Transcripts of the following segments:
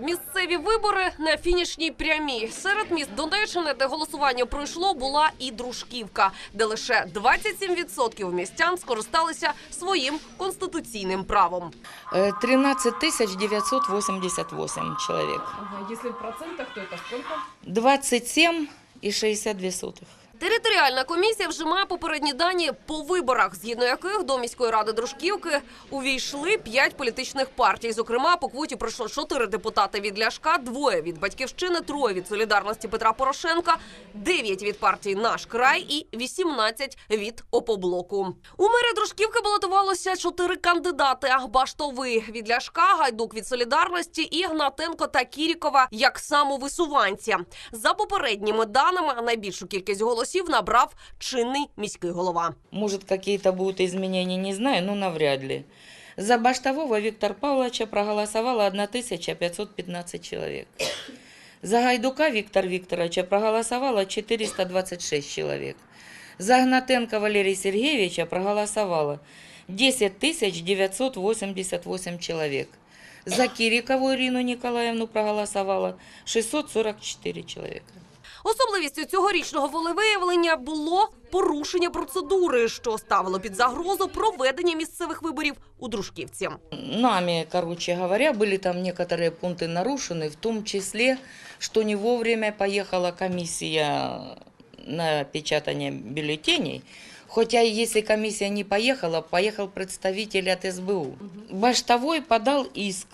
Місцеві вибори на фінішній прямій. Серед міст Донеччини, де голосування пройшло, була і Дружківка, де лише 27% містян скористалися своїм конституційним правом. Э, 13 988 человек. Если в процентах, то это сколько? 27 и 62 сотых. Територіальна комісія вже має попередні дані по виборах, згідно яких до міської ради Дружківки увійшли п'ять політичних партій. Зокрема, по квоті пройшло чотири депутати від Ляшка, двоє від батьківщини, троє від солідарності Петра Порошенка, дев'ять від партії Наш край і 18 від опоблоку. У мері Дружківки балотувалося чотири кандидати: Баштовий від Ляшка, Гайдук від солідарності, і Гнатенко та Кірікова як самовисуванці. За попередніми даними, найбільшу кількість голосів набрав чинний міський голова. Может, какие-то будут изменения, не знаю, но навряд ли. За Баштового Виктора Павловича проголосовало 1515 человек. За Гайдука Виктора Викторовича проголосовало 426 человек. За Гнатенко Валерия Сергеевича проголосовало 10 988 человек. За Кирикову Ирину Николаевну проголосовало 644 человека. Особливістю цьогорічного волевиявлення було порушення процедури, що ставило під загрозу проведення місцевих виборів у Дружківці. Нами, короче говоря, были там некоторые пункты нарушены, в том числе, что не вовремя поехала комиссия на печатание бюллетеней. Хотя если комиссия не поехала, поехал представитель от СБУ. Баштовой подал иск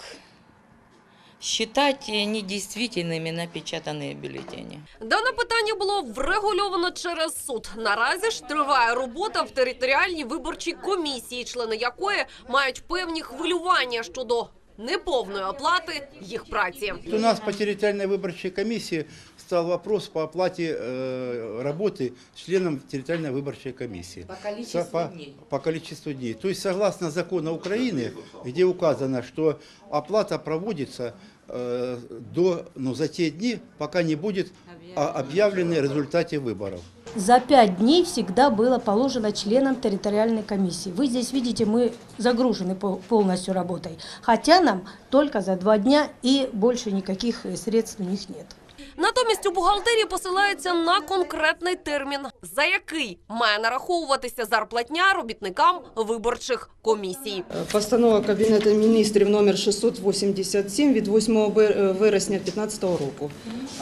считать недействительными напечатанные бюллетени. Дане питання було врегульовано через суд. Наразі ж триває робота в територіальній виборчій комісії, члени якої мають певні хвилювання щодо неповної оплати їх праці. У нас по территориальной выборчей комиссии стал вопрос по оплате э, работы членам территориальной выборчей комиссии. По Со- по, по количеству дней. То есть согласно закону Украины, где указано, что оплата проводится э, до, ну, за те дни, пока не будет а, объявлены результаты выборов. За пять дней всегда было положено членам территориальной комиссии. Вы здесь видите, мы загружены пол- полностью работой. Хотя нам только за два дня и больше никаких э, средств у них нет. Натомість у бухгалтерії посилаються на конкретний термін, за який має нараховуватися зарплатня робітникам виборчих комісій. Постанова Кабінету міністрів номер 687 від 8 вер- вересня 2015 року.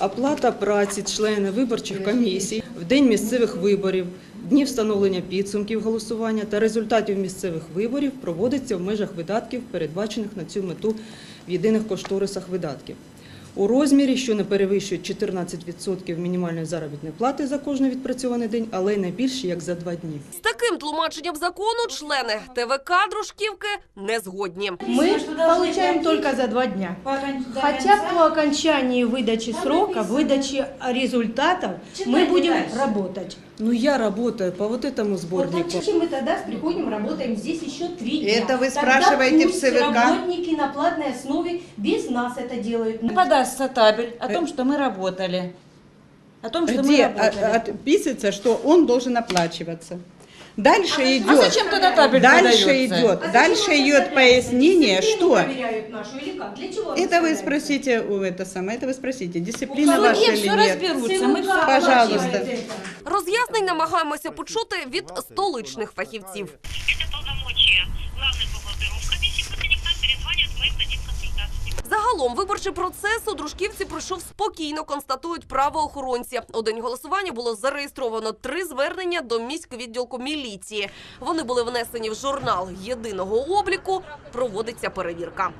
Оплата праці членів виборчих комісій в день місцевих виборів, дні встановлення підсумків голосування та результатів місцевих виборів проводиться в межах видатків, передбачених на цю мету в єдиних кошторисах видатків У розмірі, що не перевищує 14% мінімальної заробітної плати за кожний відпрацьований день, але й не більше як за два дні. З таким тлумаченням закону члени ТВК Дружківки не згодні. Мы получаем только за два дня. Хотя по окончании выдачи срока, выдачи результатов, мы будем работать. Ну я работаю по вот этому Вот сборнику. зачем мы тогда приходим, работаем здесь еще три дня? Это вы Тогда спрашиваете в ЦВК? работники на платной основе без нас это делают. Подастся табель о том, что мы работали. О том, что мы Где работали. а- отписывается, что он должен оплачиваться. Дальше а идет. зачем тогда табель Дальше подается? идет. А Дальше зачем идет они пояснение, дисциплину что проверяют нашу или как? Для чего? это вы проверяют? спросите у это самое, это вы спросите, В дисциплина суде ваша все или нет. разберутся. Мы ЦВК все Пожалуйста. оплачивает это. Роз'яснень намагаємося почути від столичних фахівців. Это полномочия главных бухгалтеров комиссии, пусть они к нам перезвонят, Загалом виборчий процес у дружківці пройшов спокійно, констатують правоохоронці. У день голосування було зареєстровано три звернення до міськвідділку міліції. Вони були внесені в журнал єдиного обліку. Проводиться перевірка.